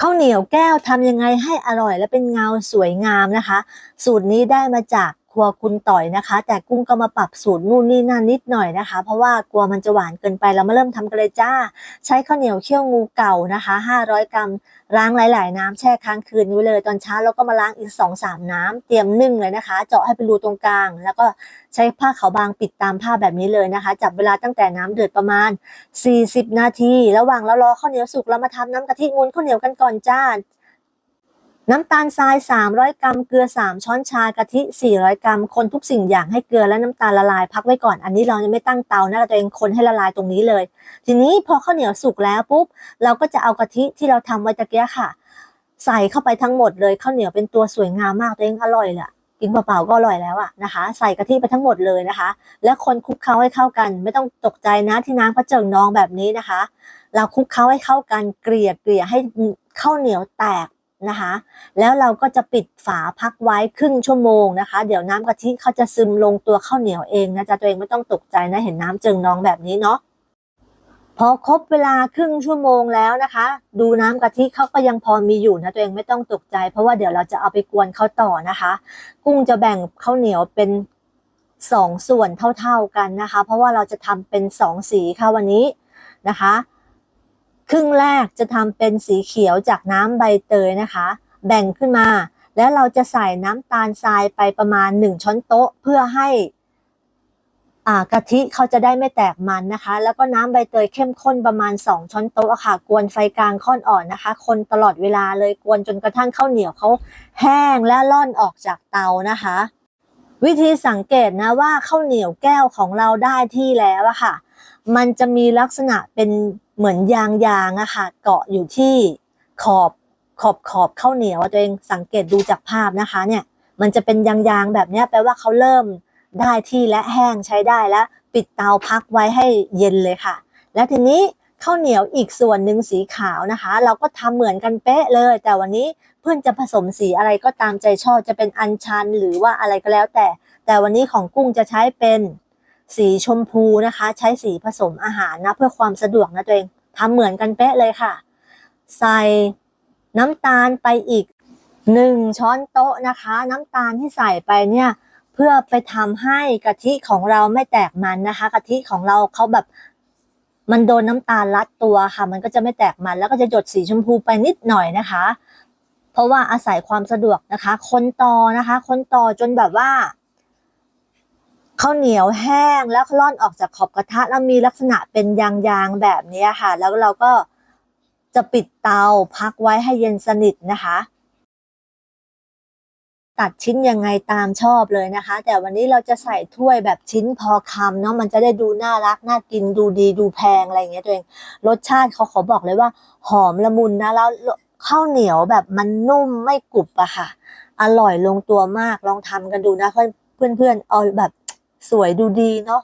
ข้าวเหนียวแก้วทำยังไงให้อร่อยและเป็นเงาสวยงามนะคะ สูตรนี้ได้มาจาก ครัวคุณต่อยนะคะ แต่กุ้งก็มาปรับสูตรนู่นนี่นั่นนิดหน่อยนะคะ เพราะว่ากลัวมันจะหวานเกินไปเรามาเริ่มทำกันเลยจ้า ใช้ข้าวเหนียวเคี่ยวงูเก่านะคะ 500 กรัมล้างหลาย ๆ น้ำแช่ค้างคืนไว้เลยตอนเช้าเราก็มาล้างอีก2-3น้ำเตรียมนึ่งเลยนะคะ เจาะให้เป็นรูตรงกลาง แล้วก็ใช้ผ้าขาวบางปิดตามผ้าแบบนี้เลยนะคะ จับเวลาตั้งแต่น้ำเดือดประมาณ 40 นาที ระหว่างเรารอข้าวเหนียวสุกเรามาทำน้ำกะทิงุนข้าวเหนียวกันก่อนจ้า น้ำตาลทราย 300 กรัม เกลือ 3 ช้อนชากะทิ 400 กรัม คนทุกสิ่งอย่างให้เกลือและน้ำตาลละลายพักไว้ก่อน อันนี้เรายังไม่ตั้งเตานะเราตัวเองคนให้ละลายตรงนี้เลย ทีนี้พอข้าวเหนียวสุกแล้วปุ๊บ เราก็จะเอากะทิที่เราทำไว้ตะเกียค่ะ ใส่เข้าไปทั้งหมดเลยข้าวเหนียวเป็นตัวสวยงามมากตัวเองอร่อยเลยอะกินเปล่าๆก็อร่อยแล้วอะนะคะ ใส่กะทิไปทั้งหมดเลยนะคะ แล้วคนคลุกเคล้าให้เข้ากัน ไม่ต้องตกใจนะที่น้ำกระเจิงนองแบบนี้นะคะ เราคลุกเคล้าให้เข้ากันเกลี่ยเกลี่ยให้ข้าวเหนียวแตก นะคะ แล้วเราก็จะปิดฝาพักไว้ครึ่งชั่วโมงนะคะ เดี๋ยวน้ำกะทิเขาจะซึมลงตัวข้าวเหนียวเองนะจ๊ะตัวเองไม่ต้องตกใจนะเห็นน้ำเจิงนองแบบนี้เนาะพอครบเวลาครึ่งชั่วโมงแล้วนะคะ ดูน้ำกะทิเขาก็ยังพอมีอยู่นะตัวเองไม่ต้องตกใจ เพราะว่าเดี๋ยวเราจะเอาไปกวนเขาต่อนะคะ กุ้งจะแบ่งข้าวเหนียวเป็นสองส่วนเท่าๆกันนะคะ เพราะว่าเราจะทำเป็นสองสีค่ะวันนี้นะคะ ครึ่งแรกจะทำเป็นสีเขียวจากน้ำใบเตยนะคะ แบ่งขึ้นมา แล้วเราจะใส่น้ำตาลทรายไปประมาณ 1 ช้อนโต๊ะเพื่อให้อ่ากะทิเขาจะได้ไม่แตกมันนะคะ แล้วก็น้ำใบเตยเข้มข้นประมาณ 2 ช้อนโต๊ะอะค่ะ กวนไฟกลางค่อนอ่อนนะคะ คนตลอดเวลาเลยกวนจนกระทั่งข้าวเหนียวเขาแห้งและล่อนออกจากเตานะคะ วิธีสังเกตนะว่าข้าวเหนียวแก้วของเราได้ที่แล้วอะค่ะ มันจะมีลักษณะเป็น เหมือนยางยางอะค่ะเกาะอยู่ที่ขอบขอบขอบข้าวเหนียวตัวเองสังเกตดูจากภาพนะคะเนี่ยมันจะเป็นยางยางแบบนี้แปลว่าเขาเริ่มได้ที่และแห้งใช้ได้แล้วปิดเตาพักไว้ให้เย็นเลยค่ะ แล้วทีนี้ข้าวเหนียวอีกส่วนหนึ่งสีขาวนะคะ เราก็ทำเหมือนกันเป๊ะเลย แต่วันนี้เพื่อนจะผสมสีอะไรก็ตามใจชอบจะเป็นอัญชันหรือว่าอะไรก็แล้วแต่ แต่วันนี้ของกุ้งจะใช้เป็น สีชมพูนะคะ ใช้สีผสมอาหารนะเพื่อความสะดวกนะตัวเองทำเหมือนกันเป๊ะเลยค่ะ ใส่น้ำตาลไปอีกหนึ่งช้อนโต๊ะนะคะ น้ำตาลที่ใส่ไปเนี่ยเพื่อไปทำให้กะทิของเราไม่แตกมันนะคะ กะทิของเราเขาแบบมันโดนน้ำตาลรัดตัวค่ะ มันก็จะไม่แตกมันแล้วก็จะหยดสีชมพูไปนิดหน่อยนะคะ เพราะว่าอาศัยความสะดวกนะคะ คนต่อนะคะ คนต่อจนแบบว่า ข้าวเหนียวแห้งแล้วร่อนออกจากขอบกระทะแล้วมีลักษณะเป็นยางๆแบบนี้ค่ะ แล้วเราก็จะปิดเตาพักไว้ให้เย็นสนิทนะคะ ตัดชิ้นยังไงตามชอบเลยนะคะ แต่วันนี้เราจะใส่ถ้วยแบบชิ้นพอคำเนาะมันจะได้ดูน่ารักน่ากินดูดีดูแพงอะไรอย่างเงี้ยตัวเองรสชาติเขาขอบอกเลยว่า หอมละมุนนะแล้วข้าวเหนียวแบบมันนุ่มไม่กรุบอะค่ะ อร่อยลงตัวมากลองทำกันดูนะเพื่อนเพื่อนๆเอาแบบ สวยดูดีเนาะ